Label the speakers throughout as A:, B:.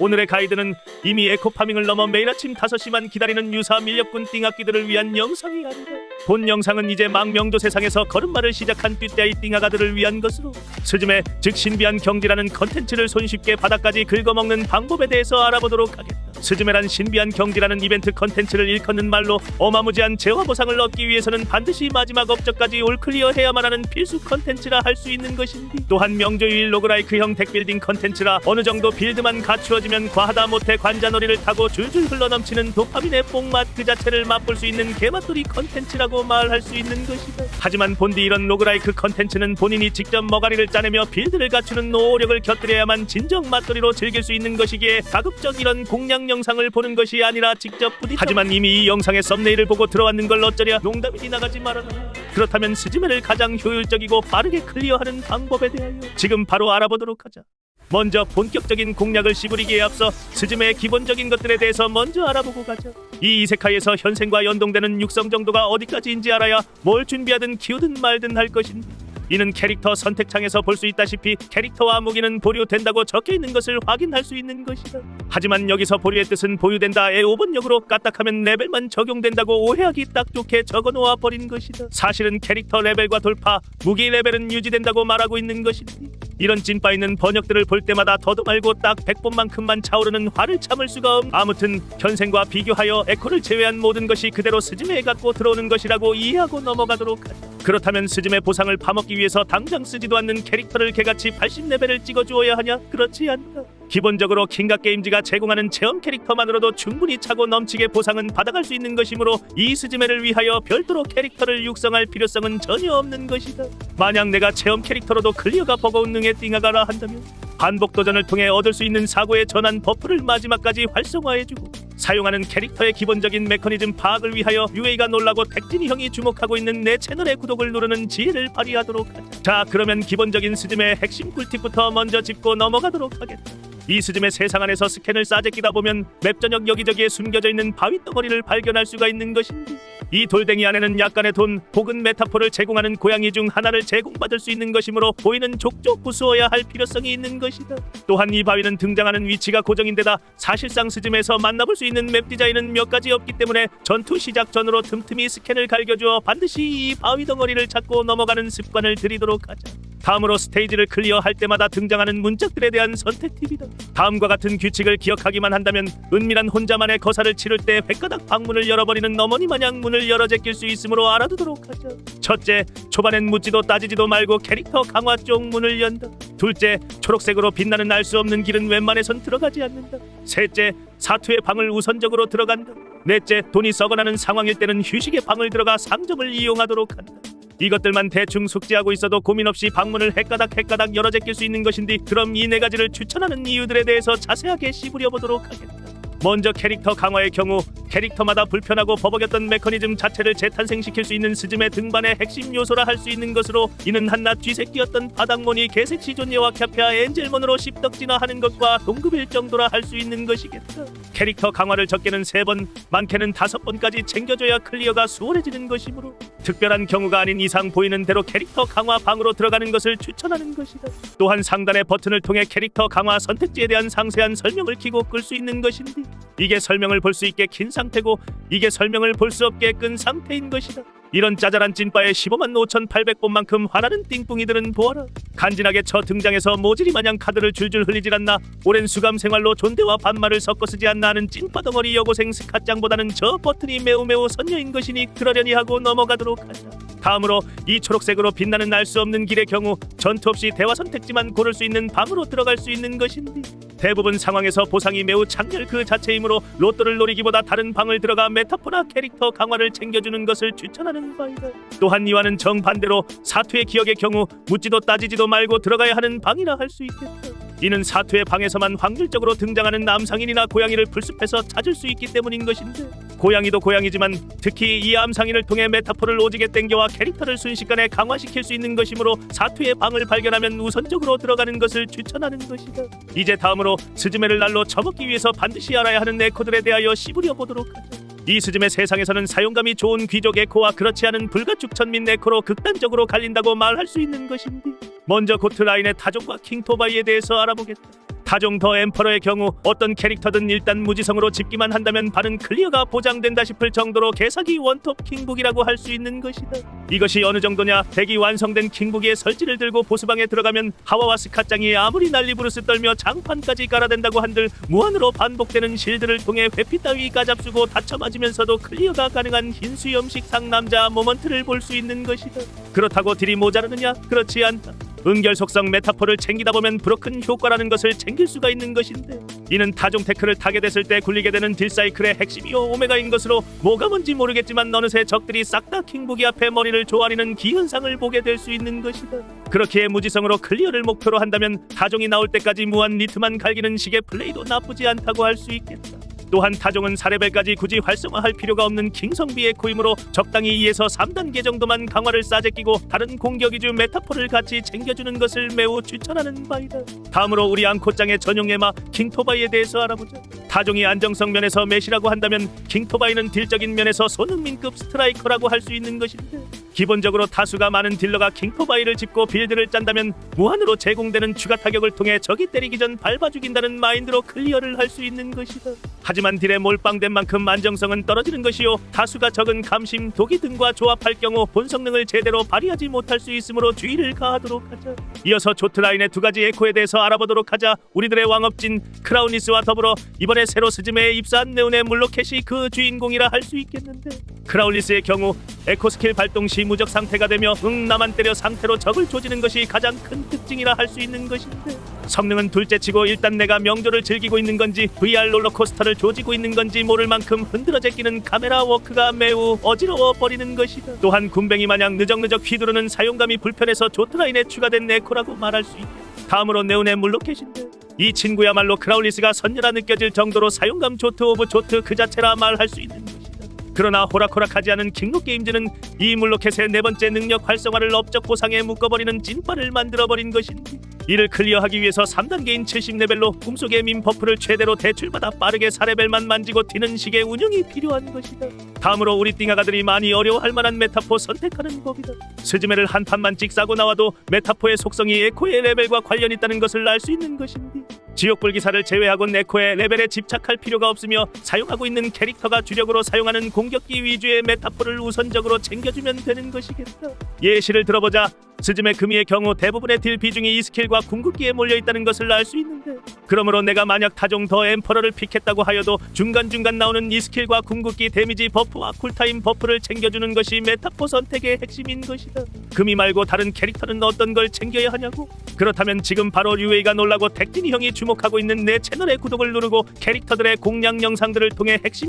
A: 오늘의 가이드는 이미 에코파밍을 넘어 매일 아침 5시만 기다리는 유사 밀렵꾼 띵악기들을 위한 영상이 아니다. 본 영상은 이제 망명도 세상에서 걸음마를 시작한 띠떼의 띵아가들을 위한 것으로 스즈메 즉 신비한 경지라는 컨텐츠를 손쉽게 바닥까지 긁어먹는 방법에 대해서 알아보도록 하겠다. 스즈메란 신비한 경지라는 이벤트 컨텐츠를 일컫는 말로 어마무지한 재화 보상을 얻기 위해서는 반드시 마지막 업적까지 올클리어 해야만 하는 필수 컨텐츠라 할 수 있는 것인데 또한 명조유일 로그라이크형 덱빌딩 컨텐츠라 어느 정도 빌드만 갖추어지면 과하다 못해 관자놀이를 타고 줄줄 흘러넘치는 도파민의 뽕맛 그 자체를 맛볼 수 있는 개맛돌이 컨텐츠라고 말할 수 있는 것이다. 하지만 본디 이런 로그라이크 컨텐츠는 본인이 직접 머가리를 짜내며 빌드를 갖추는 노력을 곁들여야만 진정 맛돌이로 즐길 수 있는 것이기에 가급적 이런 공략 영상을 보는 것이 아니라 직접 부딪 하지만 이미 이 영상의 썸네일을 보고 들어왔는 걸 어쩌랴 농담이 나가지 말아라 그렇다면 스즈메를 가장 효율적이고 빠르게 클리어하는 방법에 대하여 지금 바로 알아보도록 하자 먼저 본격적인 공략을 시부리기에 앞서 스즈메의 기본적인 것들에 대해서 먼저 알아보고 가자 이 이세카이에서 현생과 연동되는 육성 정도가 어디까지인지 알아야 뭘 준비하든 키우든 말든 할 것인데 이는 캐릭터 선택창에서 볼 수 있다시피 캐릭터와 무기는 보류된다고 적혀 있는 것을 확인할 수 있는 것이다. 하지만 여기서 보류의 뜻은 보유된다의 5번 역으로 까딱하면 레벨만 적용된다고 오해하기 딱 좋게 적어놓아 버린 것이다. 사실은 캐릭터 레벨과 돌파, 무기 레벨은 유지된다고 말하고 있는 것인데 이런 찐빠 있는 번역들을 볼 때마다 더도 말고 딱 100번만큼만 차오르는 화를 참을 수가 없. 아무튼 현생과 비교하여 에코를 제외한 모든 것이 그대로 스즈메에 갖고 들어오는 것이라고 이해하고 넘어가도록 하자. 그렇다면 스즈메 보상을 파먹기 위해서 당장 쓰지도 않는 캐릭터를 개같이 80레벨을 찍어주어야 하냐? 그렇지 않다. 기본적으로 킹각 게임즈가 제공하는 체험 캐릭터만으로도 충분히 차고 넘치게 보상은 받아갈 수 있는 것이므로 이 스즈메를 위하여 별도로 캐릭터를 육성할 필요성은 전혀 없는 것이다. 만약 내가 체험 캐릭터로도 클리어가 버거운 능의 띵하가라 한다면 반복 도전을 통해 얻을 수 있는 사고의 전환 버프를 마지막까지 활성화해주고 사용하는 캐릭터의 기본적인 메커니즘 파악을 위하여 UA가 놀라고 택진이 형이 주목하고 있는 내 채널의 구독을 누르는 지혜를 발휘하도록 하자. 자 그러면 기본적인 스즈메의 핵심 꿀팁부터 먼저 짚고 넘어가도록 하겠다. 이 스즈메 세상 안에서 스캔을 싸제끼다 보면 맵 전역 여기저기에 숨겨져 있는 바위 덩어리를 발견할 수가 있는 것인데 이 돌덩이 안에는 약간의 돈 혹은 메타포를 제공하는 고양이 중 하나를 제공받을 수 있는 것이므로 보이는 족족 부수어야 할 필요성이 있는 것이다. 또한 이 바위는 등장하는 위치가 고정인데다 사실상 스즈메에서 만나볼 수 있는 맵 디자인은 몇 가지 없기 때문에 전투 시작 전으로 틈틈이 스캔을 갈겨주어 반드시 이 바위 덩어리를 찾고 넘어가는 습관을 들이도록 하자. 다음으로 스테이지를 클리어할 때마다 등장하는 문짝들에 대한 선택 팁이다. 다음과 같은 규칙을 기억하기만 한다면 은밀한 혼자만의 거사를 치를 때 획가닥 방문을 열어버리는 어머니 마냥 문을 열어 제낄 수 있으므로 알아두도록 하자. 첫째, 초반엔 묻지도 따지지도 말고 캐릭터 강화 쪽 문을 연다. 둘째, 초록색으로 빛나는 알 수 없는 길은 웬만해선 들어가지 않는다. 셋째, 사투의 방을 우선적으로 들어간다. 넷째, 돈이 썩어나는 상황일 때는 휴식의 방을 들어가 상점을 이용하도록 한다. 이것들만 대충 숙지하고 있어도 고민 없이 방문을 헷가닥 헷가닥 열어 제낄 수 있는 것인데 그럼 이 네 가지를 추천하는 이유들에 대해서 자세하게 씹으려 보도록 하겠다. 먼저 캐릭터 강화의 경우 캐릭터마다 불편하고 버벅였던 메커니즘 자체를 재탄생시킬 수 있는 스즈메 등반의 핵심 요소라 할 수 있는 것으로 이는 한낱 쥐새끼였던 바닥몬이 개색시 존예와 캬페아 엔젤몬으로 씹덕진화하는 것과 동급일 정도라 할 수 있는 것이겠다. 캐릭터 강화를 적게는 3번, 많게는 5번까지 챙겨줘야 클리어가 수월해지는 것이므로 특별한 경우가 아닌 이상 보이는 대로 캐릭터 강화 방으로 들어가는 것을 추천하는 것이다. 또한 상단의 버튼을 통해 캐릭터 강화 선택지에 대한 상세한 설명을 키고 끌 수 있는 것인데 이게 설명을 볼 수 있게 긴 상태고 이게 설명을 볼 수 없게 끈 상태인 것이다. 이런 짜잘한 찐빠에 15만 5,800번만큼 화나는 띵뿡이들은 보아라. 간지나게 쳐 등장해서 모질이 마냥 카드를 줄줄 흘리질 않나 오랜 수감 생활로 존대와 반말을 섞어 쓰지 않나 하는 찐빠 덩어리 여고생 스카짱보다는 저 버튼이 매우 매우 선녀인 것이니 그러려니 하고 넘어가도록 하자. 다음으로 이 초록색으로 빛나는 알 수 없는 길의 경우 전투 없이 대화 선택지만 고를 수 있는 방으로 들어갈 수 있는 것인데 대부분 상황에서 보상이 매우 장렬 그 자체이므로 로또를 노리기보다 다른 방을 들어가 메타포나 캐릭터 강화를 챙겨주는 것을 추천하는 바이다. 또한 이와는 정반대로 사투의 기억의 경우 묻지도 따지지도 말고 들어가야 하는 방이라 할 수 있겠다. 이는 사투의 방에서만 확률적으로 등장하는 남상인이나 고양이를 불습해서 찾을 수 있기 때문인 것인데 고양이도 고양이지만 특히 이 암상인을 통해 메타포를 오지게 땡겨와 캐릭터를 순식간에 강화시킬 수 있는 것이므로 사투의 방을 발견하면 우선적으로 들어가는 것을 추천하는 것이다. 이제 다음으로 스즈메를 날로 처먹기 위해서 반드시 알아야 하는 에코들에 대하여 씹으려 보도록 하자. 이 스즈메 세상에서는 사용감이 좋은 귀족 에코와 그렇지 않은 불가축 천민 에코로 극단적으로 갈린다고 말할 수 있는 것인데 먼저 고트라인의 타족과 킹토바이에 대해서 알아보겠다. 타종 더 엠퍼러의 경우 어떤 캐릭터든 일단 무지성으로 집기만 한다면 반은 클리어가 보장된다 싶을 정도로 개사기 원톱 킹북이라고 할 수 있는 것이다. 이것이 어느 정도냐? 대기 완성된 킹북의 설지를 들고 보스방에 들어가면 하와와 스카짱이 아무리 난리 부르스 떨며 장판까지 깔아댄다고 한들 무한으로 반복되는 실드를 통해 회피 따위 까잡수고 다쳐 맞으면서도 클리어가 가능한 흰수염식 상 남자 모먼트를 볼 수 있는 것이다. 그렇다고 딜이 모자르느냐? 그렇지 않다. 은결 속성 메타포를 챙기다 보면 브로큰 효과라는 것을 챙길 수가 있는 것인데 이는 타종 테크를 타게 됐을 때 굴리게 되는 딜 사이클의 핵심이요 오메가인 것으로 뭐가 뭔지 모르겠지만 어느새 적들이 싹 다 킹북이 앞에 머리를 조아리는 기현상을 보게 될 수 있는 것이다. 그렇게 무지성으로 클리어를 목표로 한다면 타종이 나올 때까지 무한 리트만 갈기는 식의 플레이도 나쁘지 않다고 할 수 있겠다. 또한 타종은 4레벨까지 굳이 활성화할 필요가 없는 킹성비의 코임으로 적당히 2에서 3단계 정도만 강화를 싸제끼고 다른 공격 위주 메타포를 같이 챙겨주는 것을 매우 추천하는 바이다. 다음으로 우리 앙코짱의 전용 예마 킹토바이에 대해서 알아보자. 타종이 안정성 면에서 메시라고 한다면 킹토바이는 딜적인 면에서 손흥민급 스트라이커라고 할 수 있는 것인데 기본적으로 타수가 많은 딜러가 킹토바이를 짚고 빌드를 짠다면 무한으로 제공되는 추가 타격을 통해 적이 때리기 전 밟아 죽인다는 마인드로 클리어를 할 수 있는 것이다. 하지만 딜에 몰빵된 만큼 안정성은 떨어지는 것이요 타수가 적은 감심, 도기 등과 조합할 경우 본 성능을 제대로 발휘하지 못할 수 있으므로 주의를 가하도록 하자. 이어서 조트라인의 두 가지 에코에 대해서 알아보도록 하자. 우리들의 왕업진 크라우니스와 더불어 이번에 새로 스즈메에 입사한 네온의 물로켓이 그 주인공이라 할 수 있겠는데 크라울리스의 경우 에코 스킬 발동 시 무적 상태가 되며 응 나만 때려 상태로 적을 조지는 것이 가장 큰 특징이라 할 수 있는 것인데 성능은 둘째치고 일단 내가 명조를 즐기고 있는 건지 VR 롤러코스터를 조지고 있는 건지 모를 만큼 흔들어 제 끼는 카메라 워크가 매우 어지러워 버리는 것이다. 또한 군뱅이 마냥 느적느적 휘두르는 사용감이 불편해서 조트라인에 추가된 에코라고 말할 수 있다. 다음으로 네온의 물로켓인데 이 친구야말로 크라울리스가 선녀라 느껴질 정도로 사용감 조트 오브 조트 그 자체라 말할 수 있는 것이다. 그러나 호락호락하지 않은 킹록 게임즈는 이 물로켓의 네 번째 능력 활성화를 업적 보상에 묶어버리는 찐빠를 만들어버린 것인데 이를 클리어하기 위해서 3단계인 70레벨로 꿈속의 민 버프를 최대로 대출받아 빠르게 4레벨만 만지고 튀는 식의 운영이 필요한 것이다. 다음으로 우리 띵아가들이 많이 어려워할 만한 메타포 선택하는 법이다. 스즈메를 한 판만 찍싸고 나와도 메타포의 속성이 에코의 레벨과 관련 있다는 것을 알 수 있는 것인데 지옥불 기사를 제외하고 네코의 레벨에 집착할 필요가 없으며 사용하고 있는 캐릭터가 주력으로 사용하는 공격기 위주의 메타포를 우선적으로 챙겨주면 되는 것이겠다. 예시를 들어보자. 스즈메 금이의 경우 대부분의 딜 비중이 이 스킬과 궁극기에 몰려 있다는 것을 알 수 있는데 그러므로 내가 만약 타종 더 엠퍼러를 픽했다고 하여도 중간중간 나오는 이 스킬과 궁극기 데미지 버프와 쿨타임 버프를 챙겨주는 것이 메타포 선택의 핵심인 것이다. 금이 말고 다른 캐릭터는 어떤 걸 챙겨야 하냐고? 그렇다면 지금 바로 류웨이가 놀라고 택진이 형이 주목하고 있는 내 채널의 구독을 누르고 캐릭터들의 공략 영상들을 통해 핵심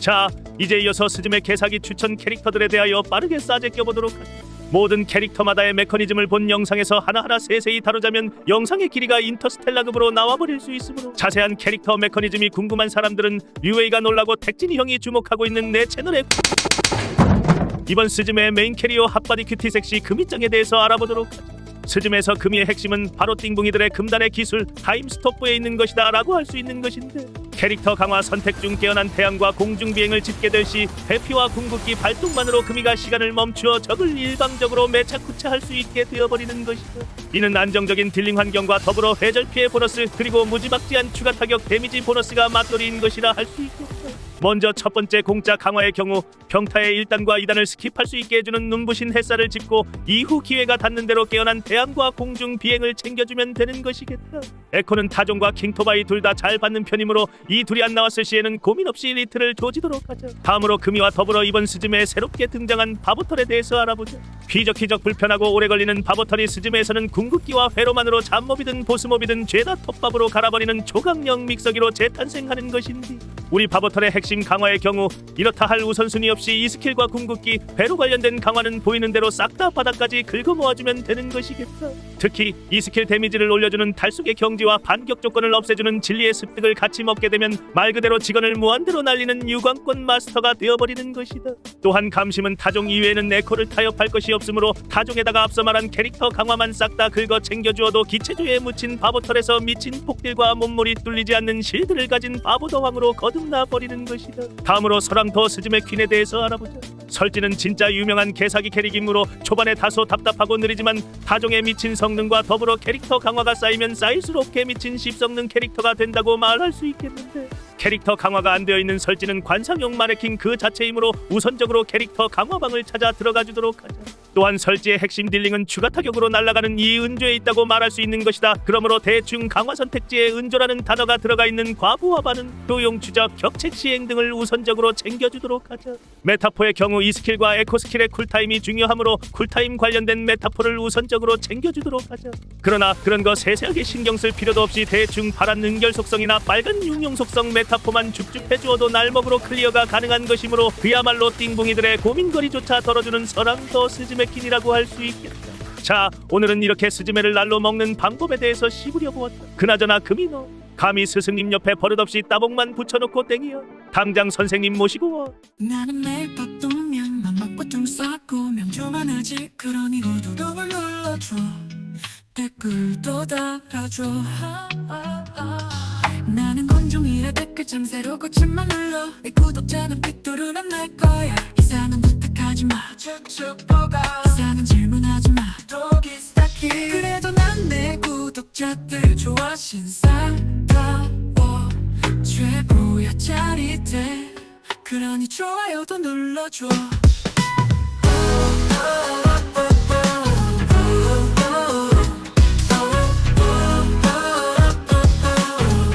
A: 자 이제 이어서 스즈메 개사기 추천 캐릭터들에 대하여 빠르게 싸제 껴보도록 하자 모든 캐릭터마다의 메커니즘을 본 영상에서 하나하나 세세히 다루자면 영상의 길이가 인터스텔라급으로 나와버릴 수 있으므로 자세한 캐릭터 메커니즘이 궁금한 사람들은 류웨이가 놀라고 택진이 형이 주목하고 있는 내 채널에 이번 스즈메의 메인 캐리어 핫바디 큐티 섹시 금이짱에 대해서 알아보도록 하자 스즈메에서 금이의 핵심은 바로 띵붕이들의 금단의 기술 타임 스톱부에 있는 것이다 라고 할 수 있는 것인데 캐릭터 강화 선택 중 깨어난 태양과 공중 비행을 짓게 될시 회피와 궁극기 발동만으로 금이가 시간을 멈추어 적을 일방적으로 매차쿠차할 수 있게 되어버리는 것이다. 이는 안정적인 딜링 환경과 더불어 회절 피해 보너스 그리고 무지막지한 추가 타격 데미지 보너스가 맞돌이인 것이라 할 수 있겠다. 먼저 첫 번째 공짜 강화의 경우 평타의 1단과 2단을 스킵할 수 있게 해주는 눈부신 햇살을 짚고 이후 기회가 닿는 대로 깨어난 태양과 공중 비행을 챙겨주면 되는 것이겠다. 에코는 타종과 킹토바이 둘 다 잘 받는 편이므로 이 둘이 안 나왔을 시에는 고민 없이 리트를 조지도록 하자. 다음으로 금이와 더불어 이번 스즈메에 새롭게 등장한 바보털에 대해서 알아보자. 휘적휘적 불편하고 오래 걸리는 바보털이 스즈메에서는 궁극기와 회로만으로 잡몹이든 보스몹이든 죄다 톱밥으로 갈아버리는 조각형 믹서기로 재탄생하는 것인지 우리 바보털의 핵심 강화의 경우 이렇다 할 우선순위 없이 이 스킬과 궁극기 회로 관련된 강화는 보이는 대로 싹 다 바닥까지 긁어 모아주면 되는 것이겠다 특히 이 스킬 데미지를 올려주는 달속의 경지와 반격 조건을 없애주는 진리의 습득을 같이 먹게 되면 말 그대로 직원을 무한대로 날리는 유광권 마스터가 되어버리는 것이다. 또한 감심은 타종 이외에는 에코를 타협할 것이 없으므로 타종에다가 앞서 말한 캐릭터 강화만 싹 다 긁어 챙겨주어도 기체주에 묻힌 바보털에서 미친 폭딜과 몸물이 뚫리지 않는 실드를 가진 바보더왕으로 거듭 나 버리는 것이다. 다음으로 서랑더 스즈메 퀸에 대해서 알아보자. 설지는 진짜 유명한 개사기 캐릭이므로 초반에 다소 답답하고 느리지만 타종의 미친 성능과 더불어 캐릭터 강화가 쌓이면 쌓일수록 개미친 십성능 캐릭터가 된다고 말할 수 있겠는데 캐릭터 강화가 안 되어 있는 설지는 관상용 마네킹 그 자체이므로 우선적으로 캐릭터 강화방을 찾아 들어가 주도록 하자. 또한 설지의 핵심 딜링은 추가 타격으로 날아가는 이 은조에 있다고 말할 수 있는 것이다. 그러므로 대충 강화 선택지에 은조라는 단어가 들어가 있는 과부하반은 도용 추적, 격책 시행 등을 우선적으로 챙겨주도록 하자. 메타포의 경우 이 스킬과 에코 스킬의 쿨타임이 중요하므로 쿨타임 관련된 메타포를 우선적으로 챙겨주도록 하자. 그러나 그런 거 세세하게 신경 쓸 필요도 없이 대충 파란 은결 속성이나 빨간 융용 속성 메타포만 줍줍 해주어도 날먹으로 클리어가 가능한 것이므로 그야말로 띵붕이들의 고민거리조차 덜어주는 서랑더 스즈메 킨이라고 할 수 있겠다. 자, 오늘은 이렇게 스즈메를 날로 먹는 방법에 대해서 시부려 보았다. 그나저나 금이 너 감히 스승님 옆에 버릇없이 따봉만 붙여놓고 땡이여. 당장 선생님 모시고 와.
B: 나는 매일 밥도면만 먹고 좀 싸고 명조만 하지 그러니 구독을 눌러줘 댓글도 달아줘 아, 아, 아. 나는 건종이라 댓글창 새로 고침만 눌러 내 구독자는 삐뚤어는 날 거야 이상은 하지 마. 쭉쭉 그 뽑아 이상한 질문하지 마. 독이 스타키 그래도 난 내 구독자들 좋아 신상다워. 최고야 짜릿해 그러니 좋아요도 눌러줘. oh, oh, oh.